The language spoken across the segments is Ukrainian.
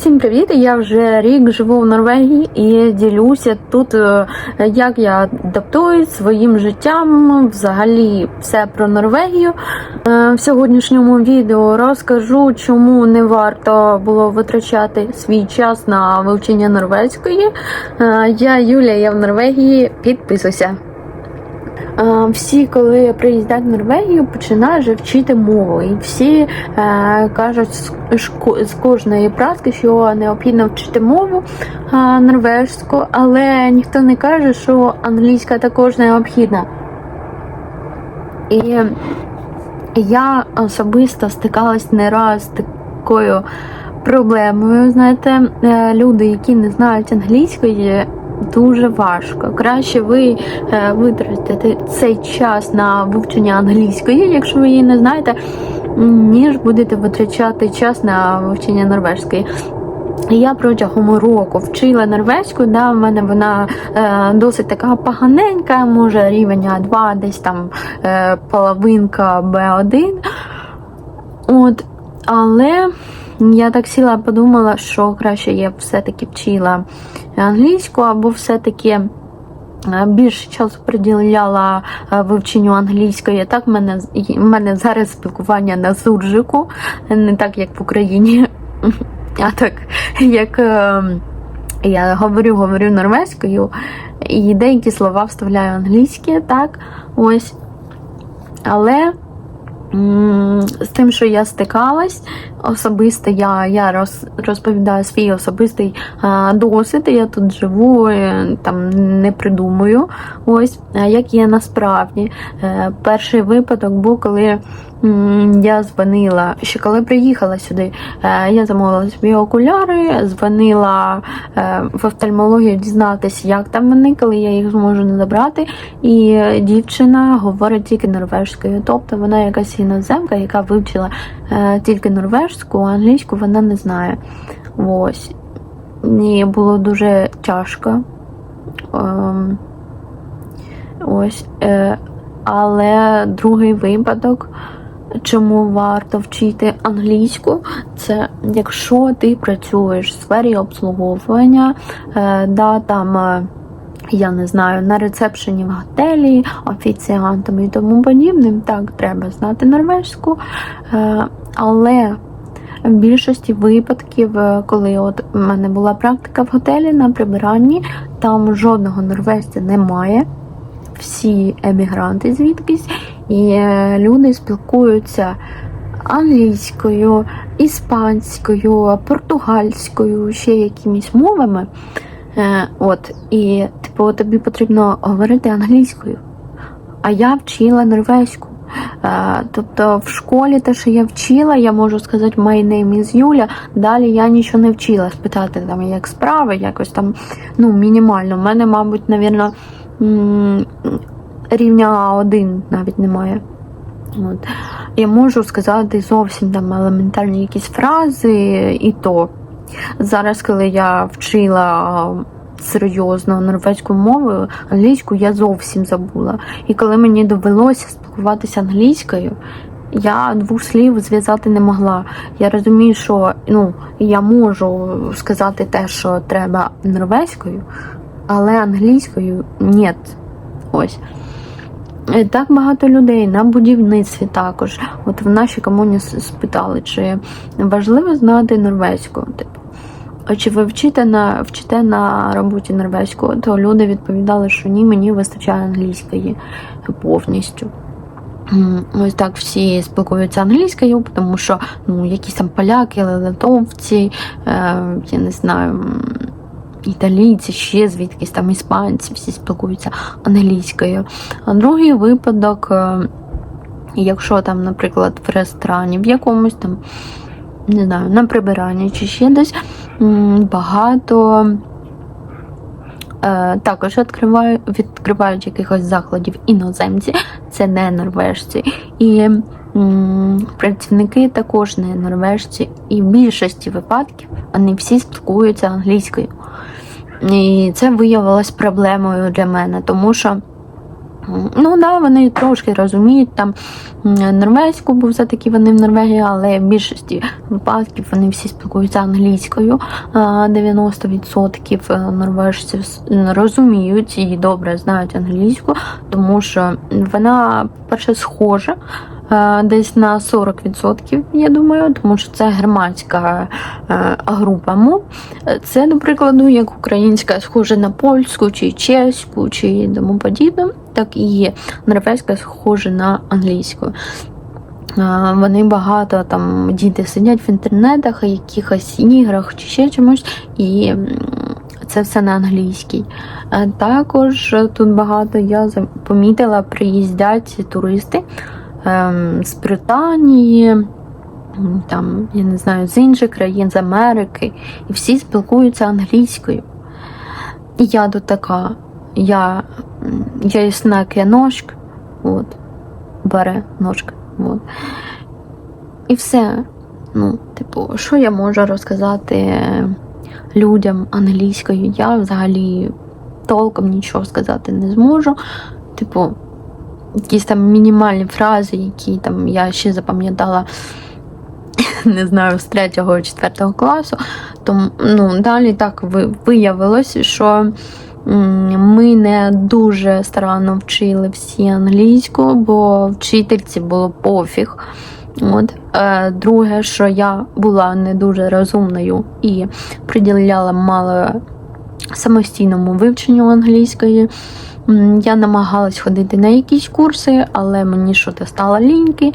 Всім привіт! Я вже рік живу в Норвегії і ділюся тут, е, як я адаптуюсь своїм життям. Взагалі, все про Норвегію. Е, В сьогоднішньому відео розкажу, чому не варто було витрачати свій час на вивчення норвезької. Е, Я Юлія, я в Норвегії. Підписуйся. Всі, коли приїздять в Норвегію, починають вже вчити мову. І всі е, кажуть з, кожної праски, що необхідно вчити мову е, норвежську, але ніхто не каже, що англійська також необхідна. І я особисто стикалась не раз такою проблемою. Знаєте, е, люди, які не знають англійської, дуже важко. Краще ви е, витратите цей час на вивчення англійської, якщо ви її не знаєте, ніж будете витрачати час на вивчення норвежської. Я протягом року вчила норвезьку, да, в мене вона е, досить така поганенька, може рівень А2, десь там е, половинка Б1. От, але я так сіла подумала, що краще я все-таки вчила англійську, або все-таки е, більше часу приділяла е, вивченню англійської. Так, в мене, мене зараз спілкування на суржику, не так, як в Україні, а так, як е, я говорю, говорю норвезькою, і деякі слова вставляю англійські, так, ось. Але з тим, що я стикалась, особисто я, я роз, розповідаю свій особистий а, досвід. Я тут живу, е, там не придумую. Ось як є насправді. Е, Перший випадок був, коли я дзвонила, ще коли приїхала сюди, е, я замовила собі окуляри, дзвонила е, в офтальмологію дізнатися, як там вони, коли я їх зможу забрати. І дівчина говорить тільки норвежською. Тобто вона якась іноземка, яка вивчила е, тільки норвежську, а англійську вона не знає. Ось. І було дуже тяжко. Ем, ось. Але другий випадок, чому варто вчити англійську, це якщо ти працюєш в сфері обслуговування, е, да, там. е, я не знаю, на рецепшені в готелі, офіціантом і тому подібним. Так, треба знати норвежську. Е, Але в більшості випадків, коли от в мене була практика в готелі на прибиранні, там жодного норвежця немає. Всі емігранти звідкись, і е, люди спілкуються англійською, іспанською, португальською, ще якимись мовами. Е, от, і типу, тобі потрібно говорити англійською. А я вчила норвезьку. Е, тобто в школі те, що я вчила, я можу сказати my name is Юля. Далі я нічого не вчила. Спитати там, як справи, якось там ну, мінімально. У мене, мабуть, навірно, рівня А1 навіть немає. От. Я можу сказати зовсім там елементарні якісь фрази і то. Зараз, коли я вчила серйозно норвезьку мову, англійську я зовсім забула. І коли мені довелося спілкуватися англійською, я двох слів зв'язати не могла. Я розумію, що ну, я можу сказати те, що треба норвезькою, але англійською ні. Ось. Е, Так багато людей на будівництві також. От в нашій комуні спитали, чи важливо знати норвезьку. Типу, чи ви вчите на вчите на роботі норвезьку? То люди відповідали, що ні, мені вистачає англійської повністю. Ось так всі спілкуються англійською, тому що ну, якісь там поляки, литовці, е, я не знаю, італійці, ще звідкись там іспанці, всі спілкуються англійською. А другий випадок, е, якщо там, наприклад, в ресторані, в якомусь там, не знаю, на прибиранні чи ще десь багато. Е, також відкривають, якихось закладів іноземці, це не норвежці. І працівники також не норвежці. І в більшості випадків вони всі спілкуються англійською. І це виявилось проблемою для мене, тому що Ну да, вони трошки розуміють там норвезьку, бо все-таки вони в Норвегії, але в більшості випадків вони всі спілкуються англійською. А 90% норвежців розуміють і добре знають англійську, тому що вона перше схожа. Е, Десь на 40%, я думаю, тому що це германська е, група мов. Це, до прикладу, як українська схожа на польську чи чеську, чи тому подібне, так і є норвезька схожа на англійську. Е, Вони багато там діти сидять в інтернетах, якихось іграх чи ще чомусь, і це все на англійській. Також тут багато я помітила, приїздять туристи з Британії, там, я не знаю, з інших країн, з Америки, і всі спілкуються англійською. І я тут така, я, я існаке ножка, от, бере ножка. От. І все. Ну, типу, що я можу розказати людям англійською? Я взагалі толком нічого сказати не зможу. Типу, якісь там мінімальні фрази, які там я ще запам'ятала, не знаю, з 3-4 класу. Тому ну, далі так ви- виявилось, що ми не дуже старанно вчили всі англійську, бо вчительці було пофіг. От. Е, Друге, що я була не дуже розумною і приділяла мало самостійному вивченню англійської. Я намагалась ходити на якісь курси, але мені щось стало ліньки,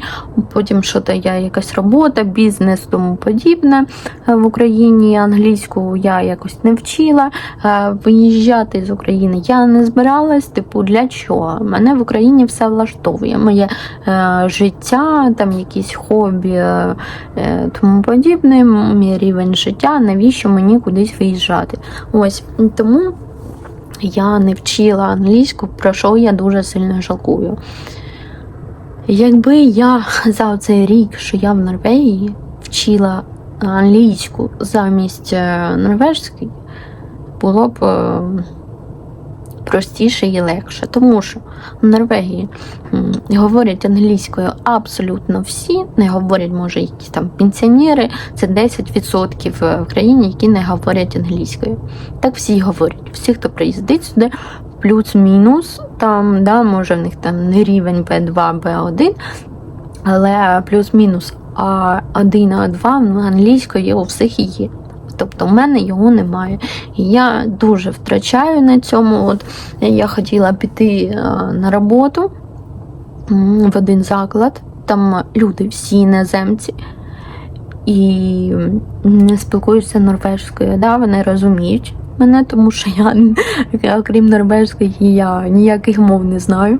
потім що то я якась робота, бізнес, тому подібне. Е, В Україні англійську я якось не вчила. Е, Виїжджати з України я не збиралась. Типу, для чого? Мене в Україні все влаштовує. Моє е, життя, там якісь хобі, тому подібне, мій рівень життя, навіщо мені кудись виїжджати? Ось тому я не вчила англійську, про що я дуже сильно жалкую. Якби я за цей рік, що я в Норвегії, вчила англійську замість е, норвежської, було б е, простіше і легше. Тому що в Норвегії говорять англійською абсолютно всі, не говорять, може, якісь там пенсіонери, це 10% в країні, які не говорять англійською. Так всі говорять. Всі, хто приїздить сюди, плюс-мінус, там, да, може, в них там не рівень B2, B1, але плюс-мінус А1, А2 ну, англійської у всіх є. Тобто в мене його немає. І я дуже втрачаю на цьому. От я хотіла піти е, на роботу в один заклад. Там люди всі іноземці і не спілкуються норвежською. Да, вони розуміють мене, тому що я, я, окрім норвежської, я ніяких мов не знаю.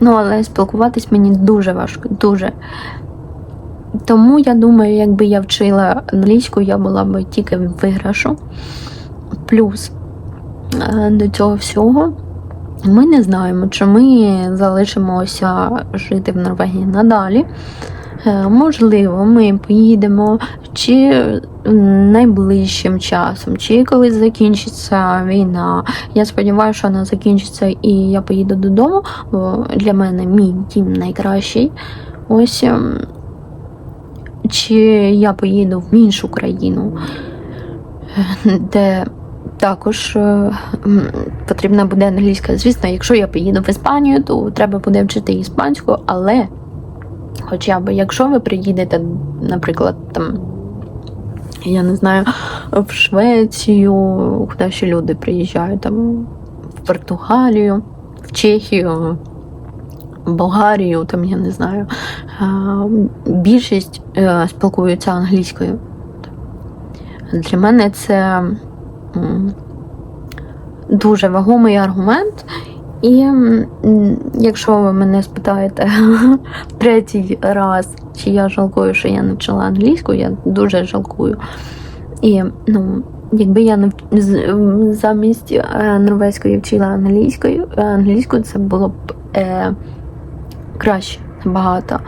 Ну, але спілкуватись мені дуже важко, дуже. Тому я думаю, якби я вчила англійську, я була б тільки в виграшу. Плюс е, до цього всього ми не знаємо, чи ми залишимося жити в Норвегії надалі. Е, Можливо, ми поїдемо чи найближчим часом, чи коли закінчиться війна. Я сподіваюся, що вона закінчиться і я поїду додому. Бо для мене мій дім найкращий. Ось ем, чи я поїду в іншу країну, е, де також е, потрібна буде англійська. Звісно, якщо я поїду в Іспанію, то треба буде вчити іспанську, але хоча б якщо ви приїдете, наприклад, там. Я не знаю, в Швецію, куди ще люди приїжджають, там, в Португалію, в Чехію, Болгарію, там я не знаю. Більшість е, спілкуються англійською. Для мене це дуже вагомий аргумент. І якщо ви мене спитаєте третій раз, чи я жалкую, що я не вчила англійську, я дуже жалкую. І ну, якби я не замість е, норвезької вчила англійською, е, англійську це було б краще набагато.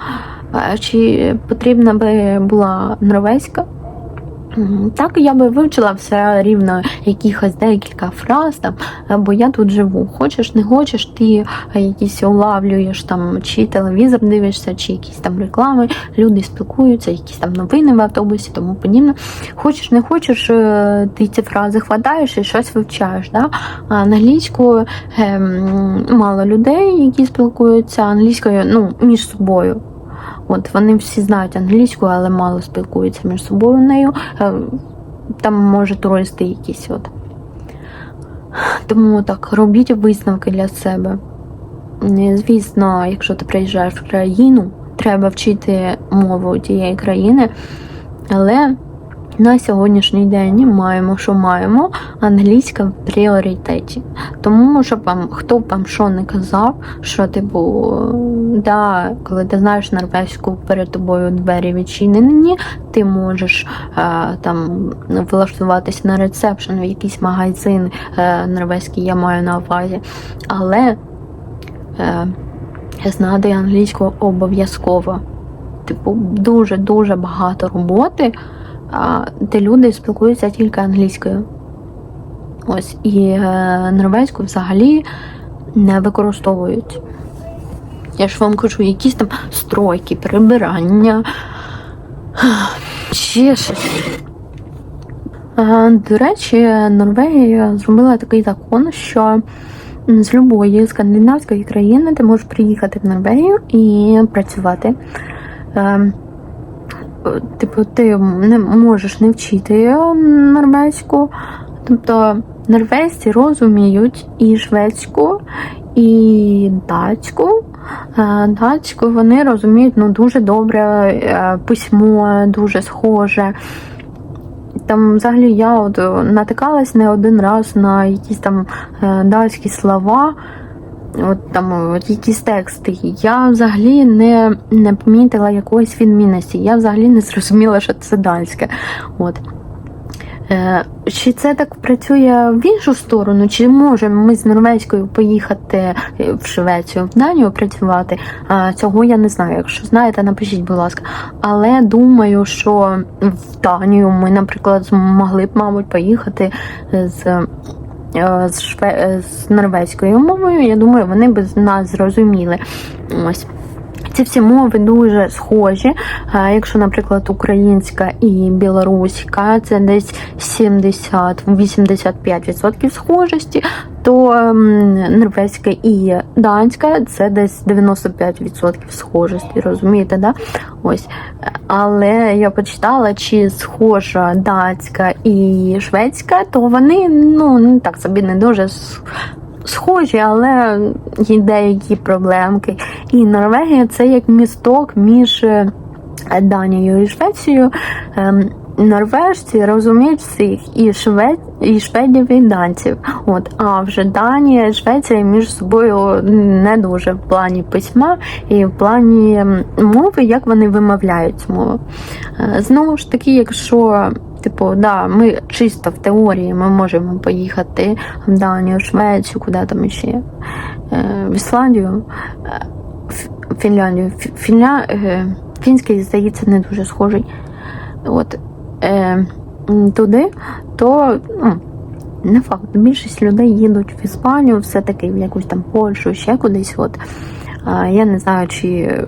Чи потрібна би була норвезька? Так, я би вивчила все рівно якихось декілька фраз там, бо я тут живу. Хочеш, не хочеш, ти якісь улавлюєш там, чи телевізор дивишся, чи якісь там реклами, люди спілкуються, якісь там новини в автобусі, тому подібне. Хочеш, не хочеш, е, ти ці фрази хватаєш і щось вивчаєш. Да? Англійською ем, мало людей, які спілкуються англійською ну, між собою. От вони всі знають англійську, але мало спілкуються між собою нею. Е, Там може туристи якісь от. Тому так, робіть висновки для себе. Звісно, якщо ти приїжджаєш в країну, треба вчити мову тієї країни. Але на сьогоднішній день маємо, що маємо, англійська в пріоритеті. Тому, щоб вам хто б вам що не казав, що типу, да, коли ти знаєш норвезьку, перед тобою двері відчинені, ти можеш е, там влаштуватись на ресепшн в якийсь магазин е, норвезький, я маю на увазі. Але е, знати англійську обов'язково. Типу, дуже-дуже багато роботи, де люди спілкуються тільки англійською. Ось, і е, норвезьку взагалі не використовують. Я ж вам кажу, якісь там стройки, прибирання. Ще щось. До речі, Норвегія зробила такий закон, що з любої скандинавської країни ти можеш приїхати в Норвегію і працювати. Е, Типу, ти не можеш не вчити норвезьку. Тобто норвезці розуміють і шведську, і датську. Е, Датську вони розуміють ну, дуже добре е, письмо, дуже схоже. Там взагалі я от натикалась не один раз на якісь там е, датські слова, от там от якісь тексти. Я взагалі не, не помітила якоїсь відмінності. Я взагалі не зрозуміла, що це датське. От. Е, Чи це так працює в іншу сторону? Чи можемо ми з норвезькою поїхати е, в Швецію, в Данію працювати? Цього я не знаю. Якщо знаєте, напишіть, будь ласка. Але думаю, що в Данію ми, наприклад, змогли б, мабуть, поїхати з. Е, З, шве... е, з норвезькою мовою, я думаю, вони б нас зрозуміли. Ось. Ці всі мови дуже схожі. Якщо, наприклад, українська і білоруська це десь 70-85% схожості, то ем, норвезька і данська це десь 95% схожості, розумієте, да? Ось. Але я почитала, чи схожа датська і шведська, то вони ну так собі не дуже схожі, але є деякі проблемки. І Норвегія це як місток між е, Данією і Швецією. Ем, Норвежці розуміють всіх і швед, і шведів, і данців. От, а вже Данія Швеція між собою не дуже в плані письма і в плані мови, як вони вимовляють мову. Е, Знову ж таки, якщо Типу, да, ми чисто в теорії ми можемо поїхати в Данію, Швецію, куди там ще, е, в Ісландію, е, Фінляндію. Фінля... е, Фінський, здається, не дуже схожий. От, е, туди, то ну, не факт. Більшість людей їдуть в Іспанію, все-таки в якусь там Польщу, ще кудись. От. А, я не знаю, чи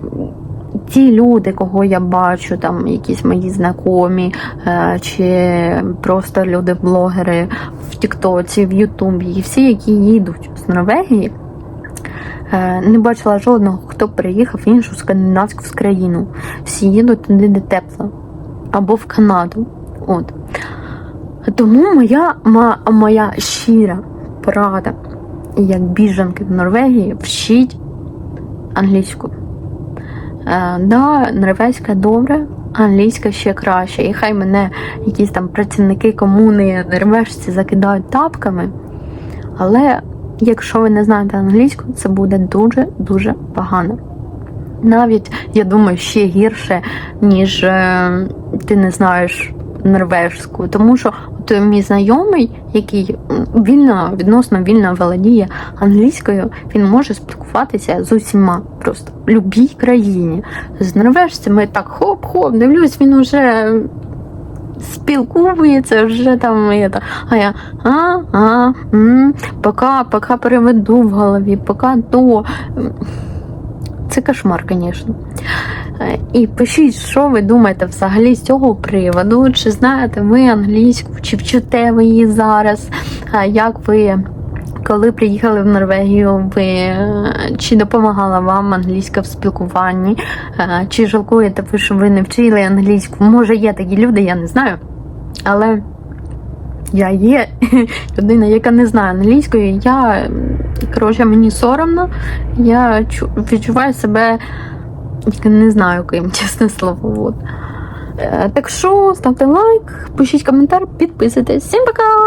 ті люди, кого я бачу, там якісь мої знайомі, е, чи просто люди-блогери в Тіктоці, в Ютубі, і всі, які їдуть з Норвегії. е, Не бачила жодного, хто приїхав в іншу скандинавську країну. Всі їдуть туди, де тепло, або в Канаду. От. Тому моя, моя щира порада, як біженки в Норвегії, вчіть англійську. Е, да, норвезька добре, англійська ще краще. І хай мене якісь там працівники комуни норвежці закидають тапками. Але якщо ви не знаєте англійську, це буде дуже-дуже погано. Навіть, я думаю, ще гірше, ніж е, ти не знаєш норвежську. Тому що от мій знайомий, який вільно, відносно вільно володіє англійською, він може спілкуватися з усіма просто в будь-якій країні. З норвежцями так хоп-хоп, дивлюсь, він уже спілкується вже там. і це. А я а, а, м, поки, поки переведу в голові, поки то. Це кошмар, звісно. Е, І пишіть, що ви думаєте взагалі з цього приводу. Чи знаєте ви англійську, чи вчите ви її зараз? Е, Як ви, коли приїхали в Норвегію, ви е, чи допомагала вам англійська в спілкуванні? Чи жалкуєте ви, що ви не вчили англійську? Може, є такі люди, я не знаю. Але я є людина, яка не знає англійської. Я коротше, мені соромно. Я відчуваю себе не знаю ким, чесне слово. От. Е, Так що ставте лайк, пишіть коментар, підписуйтесь. Всім пока!